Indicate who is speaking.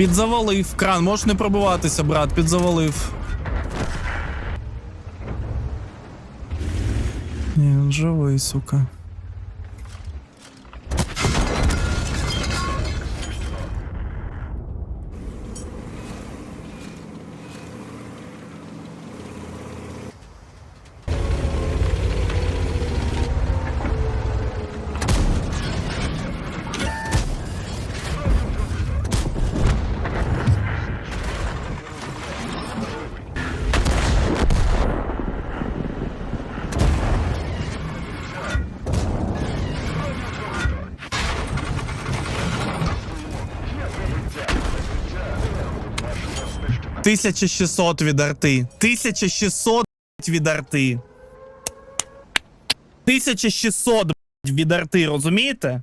Speaker 1: Підзавалив. Кран, можеш не пробиватися, брат, підзавалив. Ні, він живий, сука. Тисяча шістсот від арти. Тисяча шістсот від арти. Тисяча шістсот від арти, розумієте?